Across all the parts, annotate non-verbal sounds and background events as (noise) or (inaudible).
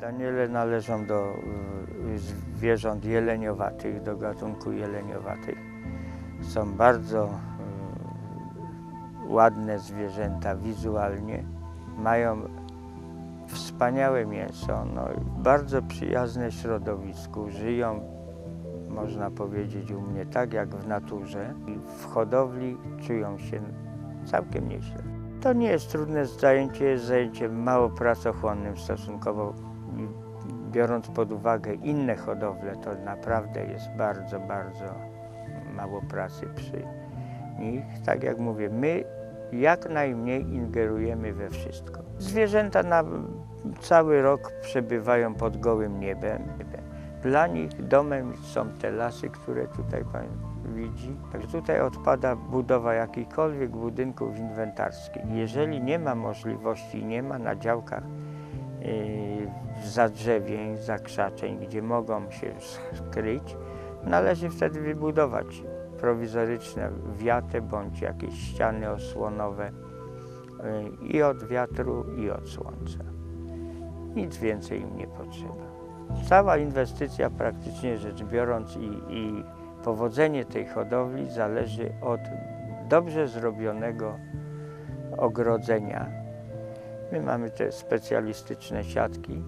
Daniele należą do y, zwierząt jeleniowatych, do gatunku jeleniowatych. Są bardzo y, ładne zwierzęta wizualnie, mają wspaniałe mięso, no, bardzo przyjazne środowisku, żyją, można powiedzieć u mnie, tak jak w naturze. W hodowli czują się całkiem nieźle. To nie jest trudne zajęcie, jest zajęciem mało pracochłonnym stosunkowo. Biorąc pod uwagę inne hodowle, to naprawdę jest bardzo, bardzo mało pracy przy nich. Tak jak mówię, my jak najmniej ingerujemy we wszystko. Zwierzęta na cały rok przebywają pod gołym niebem. Dla nich domem są te lasy, które tutaj Pan widzi. Także tutaj odpada budowa jakichkolwiek budynków inwentarskich. Jeżeli nie ma możliwości, nie ma na działkach yy, zadrzewień, zakrzaczeń, gdzie mogą się skryć, należy wtedy wybudować prowizoryczne wiate bądź jakieś ściany osłonowe yy, i od wiatru, i od słońca. Nic więcej im nie potrzeba. Cała inwestycja praktycznie rzecz biorąc i, i powodzenie tej hodowli zależy od dobrze zrobionego ogrodzenia. My mamy te specjalistyczne siatki,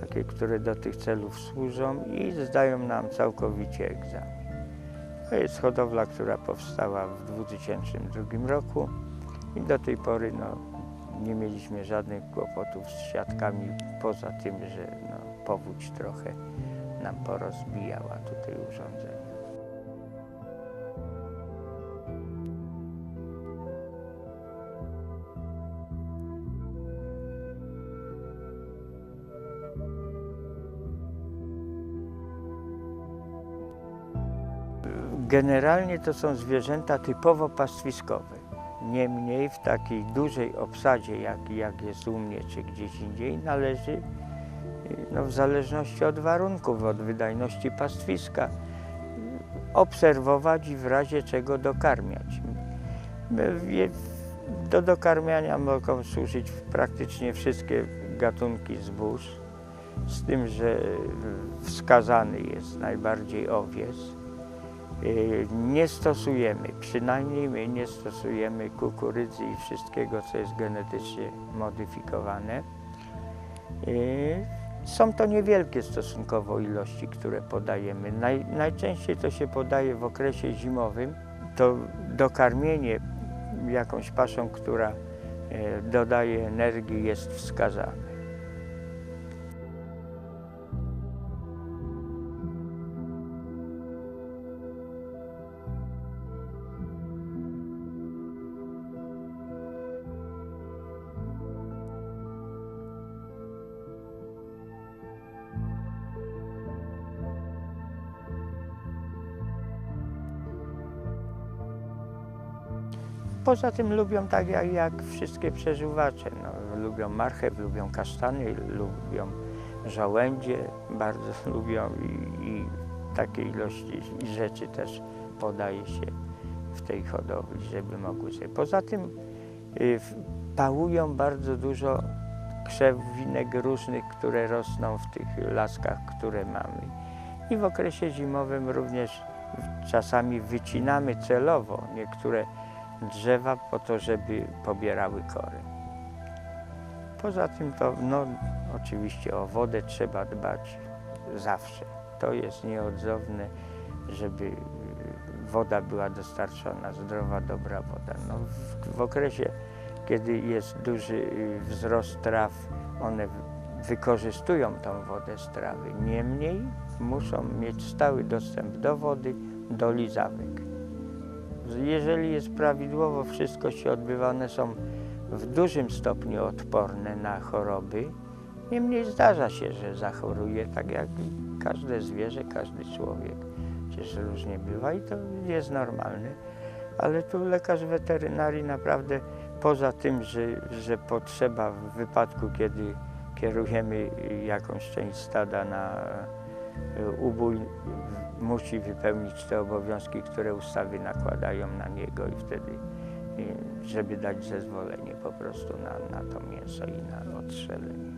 takie, które do tych celów służą i zdają nam całkowicie egzamin. To jest hodowla, która powstała w 2002 roku i do tej pory no, nie mieliśmy żadnych kłopotów z siatkami, poza tym, że no, powódź trochę nam porozbijała tutaj urządzenia. Generalnie to są zwierzęta typowo pastwiskowe. Niemniej w takiej dużej obsadzie, jak, jak jest u mnie czy gdzieś indziej, należy no, w zależności od warunków, od wydajności pastwiska, y, obserwować i w razie czego dokarmiać. Do dokarmiania mogą służyć praktycznie wszystkie gatunki zbóż, z tym, że y, wskazany jest najbardziej owiec. Y, Nie stosujemy, przynajmniej my nie stosujemy kukurydzy i wszystkiego, co jest genetycznie modyfikowane. Są to niewielkie stosunkowo ilości, które podajemy. Naj, najczęściej to się podaje w okresie zimowym. To dokarmienie jakąś paszą, która e, dodaje energii, jest wskazane. Poza tym lubią tak jak, jak wszystkie przeżuwacze. No, lubią marchew, lubią kasztany, lubią żołędzie, bardzo (laughs) lubią i, i takie ilości rzeczy też podaje się w tej hodowli, żeby mogły sobie. Poza tym y, pałują bardzo dużo krzewinek różnych, które rosną w tych laskach, które mamy. I w okresie zimowym również czasami wycinamy celowo niektóre drzewa po to, żeby pobierały kory. Poza tym to, no oczywiście o wodę trzeba dbać zawsze. To jest nieodzowne, żeby y, woda była dostarczona, zdrowa, dobra woda. No, w, w okresie, kiedy jest duży y, wzrost traw, one wykorzystują tą wodę z trawy. Niemniej muszą mieć stały dostęp do wody, do lizawek. Jeżeli jest prawidłowo, wszystko się odbywa, one są w dużym stopniu odporne na choroby. Niemniej zdarza się, że zachoruje, tak jak każde zwierzę, każdy człowiek. Przecież różnie bywa i to jest normalne. Ale tu lekarz weterynarii naprawdę poza tym, że, że potrzeba w wypadku, kiedy kierujemy jakąś część stada na ubój, musi wypełnić te obowiązki, które ustawy nakładają na niego i wtedy, żeby dać zezwolenie po prostu na, na to mięso i na odstrzelenie.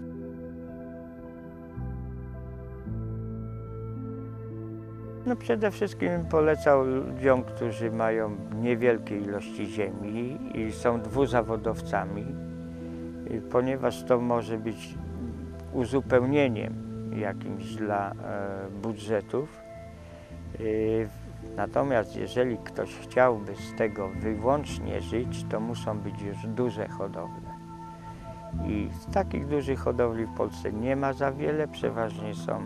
No przede wszystkim polecał ludziom, którzy mają niewielkie ilości ziemi i są dwuzawodowcami, ponieważ to może być uzupełnieniem jakimś dla e, budżetów. Y, Natomiast jeżeli ktoś chciałby z tego wyłącznie żyć, to muszą być już duże hodowle. I takich dużych hodowli w Polsce nie ma za wiele, przeważnie są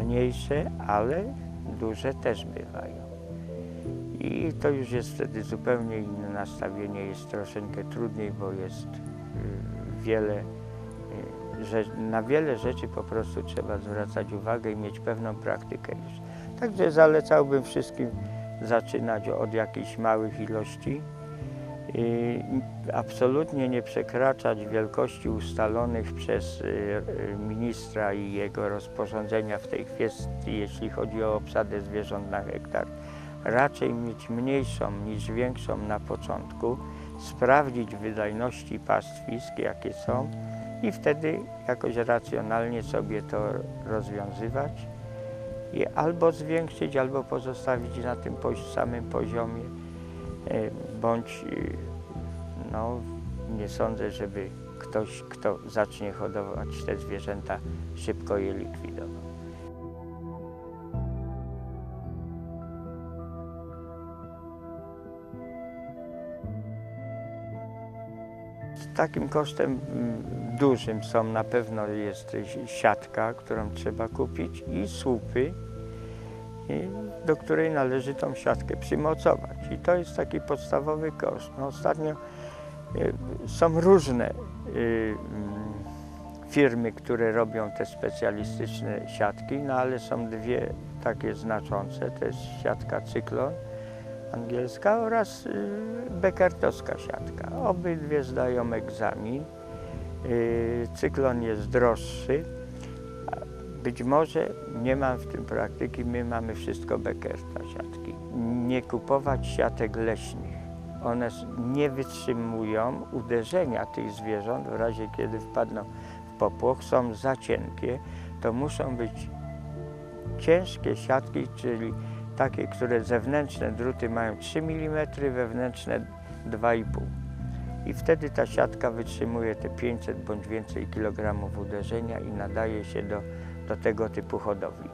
mniejsze, ale duże też bywają. I to już jest wtedy zupełnie inne nastawienie, jest troszeczkę trudniej, bo jest y, wiele, y, na wiele rzeczy po prostu trzeba zwracać uwagę i mieć pewną praktykę już. Także zalecałbym wszystkim zaczynać od jakichś małych ilości i absolutnie nie przekraczać wielkości ustalonych przez y, y, ministra i jego rozporządzenia w tej kwestii, jeśli chodzi o obsadę zwierząt na hektar. Raczej mieć mniejszą niż większą na początku, sprawdzić wydajności pastwisk, jakie są i wtedy jakoś racjonalnie sobie to rozwiązywać i albo zwiększyć, albo pozostawić na tym samym poziomie, e, bądź y, no, nie sądzę, żeby ktoś, kto zacznie hodować te zwierzęta, szybko je likwidował. Takim kosztem mm, dużym są na pewno jest si- siatka, którą trzeba kupić i słupy, do której należy tą siatkę przymocować. I to jest taki podstawowy koszt. No, ostatnio y, są różne y, mm, firmy, które robią te specjalistyczne siatki, no ale są dwie takie znaczące. To jest siatka Cyklon angielska oraz y, bekertowska siatka. Obydwie zdają egzamin. Y, Cyklon jest droższy. Być może nie mam w tym praktyki, my mamy wszystko Beckerta siatki. Nie kupować siatek leśnych. One nie wytrzymują uderzenia tych zwierząt w razie kiedy wpadną w popłoch, są za cienkie, to muszą być ciężkie siatki, czyli takie, które zewnętrzne druty mają 3 mm, wewnętrzne 2,5 i wtedy ta siatka wytrzymuje te 500 bądź więcej kilogramów uderzenia i nadaje się do, do tego typu hodowli.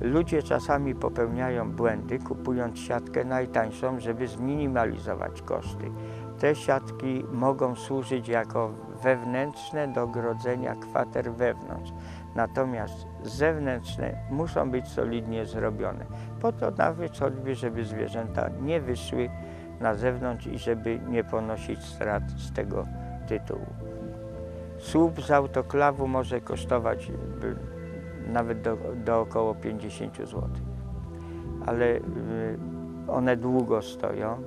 Ludzie czasami popełniają błędy, kupując siatkę najtańszą, żeby zminimalizować koszty. Te siatki mogą służyć jako wewnętrzne do grodzenia kwater wewnątrz, natomiast zewnętrzne muszą być solidnie zrobione. Po to nawet choćby, żeby zwierzęta nie wyszły na zewnątrz i żeby nie ponosić strat z tego tytułu. Słup z autoklawu może kosztować nawet do, do około 50 zł, ale y, one długo stoją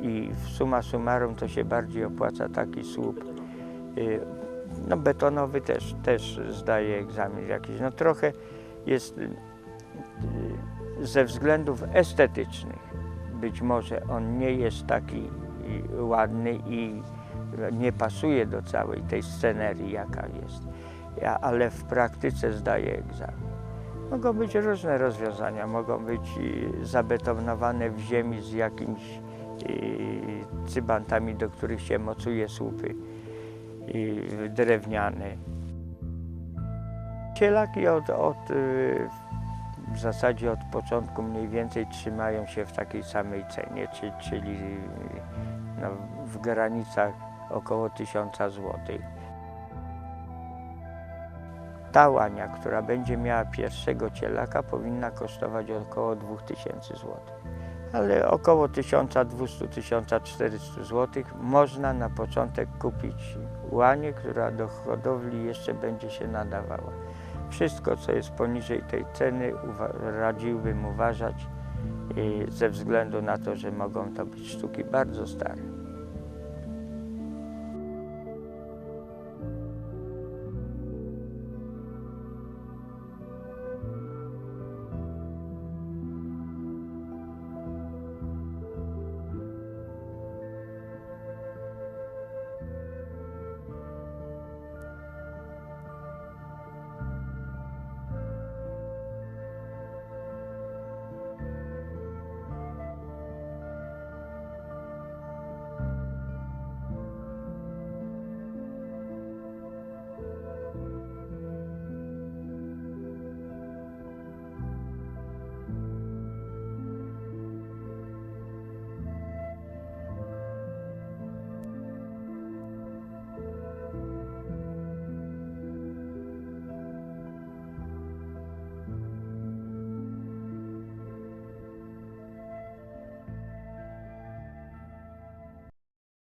i w summa summarum to się bardziej opłaca taki słup. No betonowy też, też zdaje egzamin jakiś. No trochę jest y, y, ze względów estetycznych być może on nie jest taki y, ładny i nie pasuje do całej tej scenerii, jaka jest, Ja- ale w praktyce zdaje egzamin. Mogą być różne rozwiązania, mogą być zabetonowane w ziemi z jakimiś cybantami, do których się mocuje słupy y, drewniane. Cielaki od, od, y, w zasadzie od początku mniej więcej trzymają się w takiej samej cenie, czy, czyli no, w granicach około 1000 zł. Ta łania, która będzie miała pierwszego cielaka, powinna kosztować około 2000 zł. Ale około 1200-1400 zł można na początek kupić łanię, która do hodowli jeszcze będzie się nadawała. Wszystko, co jest poniżej tej ceny, radziłbym uważać y, ze względu na to, że mogą to być sztuki bardzo stare.